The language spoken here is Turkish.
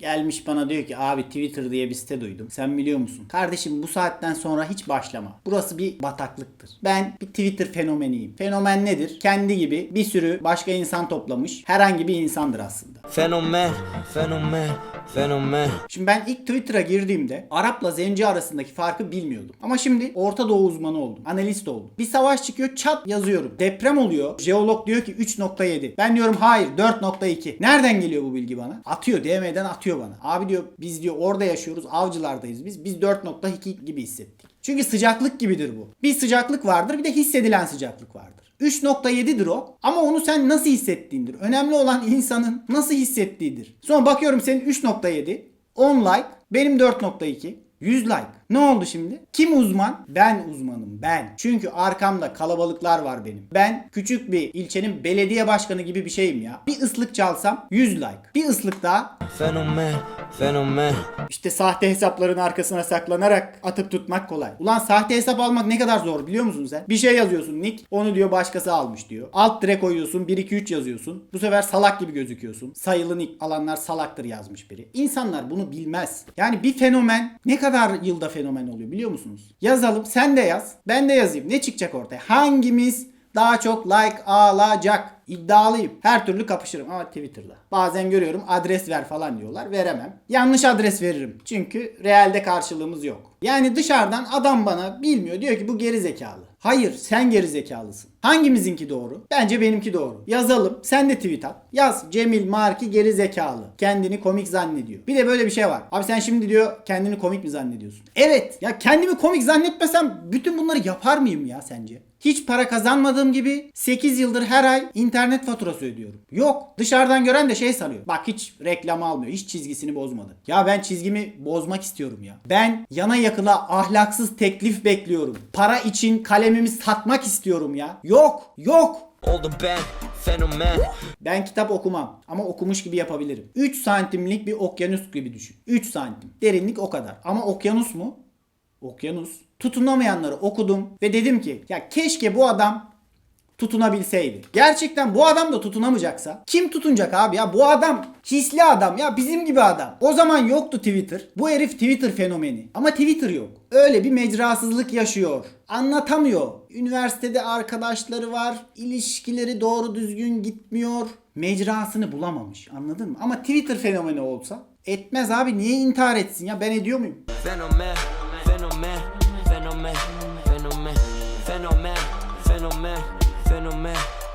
Gelmiş bana diyor ki abi Twitter diye bir site duydum. Sen biliyor musun? Kardeşim bu saatten sonra hiç başlama. Burası bir bataklıktır. Ben bir Twitter fenomeniyim. Fenomen nedir? Kendi gibi bir sürü başka insan toplamış. Herhangi bir insandır aslında. Fenomen, fenomen, fenomen. Şimdi ben ilk Twitter'a girdiğimde Arap'la Zenci arasındaki farkı bilmiyordum. Ama şimdi Orta Doğu uzmanı oldum. Analist oldum. Bir savaş çıkıyor çat yazıyorum. Deprem oluyor. Jeolog diyor ki 3.7. Ben diyorum hayır 4.2. Nereden geliyor bu bilgi bana? Atıyor DM'den atıyor bana. Abi diyor biz diyor orada yaşıyoruz. Avcılardayız biz. Biz 4.2 gibi hissettik. Çünkü sıcaklık gibidir bu. Bir sıcaklık vardır bir de hissedilen sıcaklık vardır. 3.7'dir o ama onu sen nasıl hissettiğindir. Önemli olan insanın nasıl hissettiğidir. Sonra bakıyorum senin 3.7, 10 like, benim 4.2, 100 like. Ne oldu şimdi? Kim uzman? Ben uzmanım ben. Çünkü arkamda kalabalıklar var benim. Ben küçük bir ilçenin belediye başkanı gibi bir şeyim ya. Bir ıslık çalsam 100 like. Bir ıslık daha Fenomen, fenomen. işte sahte hesapların arkasına saklanarak atıp tutmak kolay. Ulan sahte hesap almak ne kadar zor biliyor musun sen? Bir şey yazıyorsun nick. Onu diyor başkası almış diyor. Alt dire koyuyorsun 1 2 3 yazıyorsun. Bu sefer salak gibi gözüküyorsun. Sayılı nick alanlar salaktır yazmış biri. İnsanlar bunu bilmez. Yani bir fenomen ne kadar yılda fenomen oluyor biliyor musunuz? Yazalım sen de yaz. Ben de yazayım. Ne çıkacak ortaya? Hangimiz daha çok like alacak? İddialıyım. Her türlü kapışırım ama Twitter'da. Bazen görüyorum adres ver falan diyorlar. Veremem. Yanlış adres veririm. Çünkü realde karşılığımız yok. Yani dışarıdan adam bana bilmiyor. Diyor ki bu geri zekalı. Hayır sen geri zekalısın. Hangimizinki doğru? Bence benimki doğru. Yazalım. Sen de tweet at. Yaz. Cemil Marki geri zekalı. Kendini komik zannediyor. Bir de böyle bir şey var. Abi sen şimdi diyor kendini komik mi zannediyorsun? Evet. Ya kendimi komik zannetmesem bütün bunları yapar mıyım ya sence? Hiç para kazanmadığım gibi 8 yıldır her ay internet faturası ödüyorum. Yok. Dışarıdan gören de şey sanıyor. Bak hiç reklam almıyor. Hiç çizgisini bozmadı. Ya ben çizgimi bozmak istiyorum ya. Ben yana yakıla ahlaksız teklif bekliyorum. Para için kalemimi satmak istiyorum ya. Yok. Yok. Oldu ben, fenomen. Ben kitap okumam ama okumuş gibi yapabilirim. 3 santimlik bir okyanus gibi düşün. 3 santim. Derinlik o kadar. Ama okyanus mu? Okyanus. Tutunamayanları okudum ve dedim ki ya keşke bu adam tutunabilseydi. Gerçekten bu adam da tutunamayacaksa kim tutunacak abi ya? Bu adam hisli adam ya bizim gibi adam. O zaman yoktu Twitter. Bu herif Twitter fenomeni. Ama Twitter yok. Öyle bir mecrasızlık yaşıyor. Anlatamıyor. Üniversitede arkadaşları var. İlişkileri doğru düzgün gitmiyor. Mecrasını bulamamış. Anladın mı? Ama Twitter fenomeni olsa etmez abi. Niye intihar etsin ya? Ben ediyor muyum? Fenomen, fenomen, fenomen, fenomen, fenomen, fenomen, fenomen. phenomenon.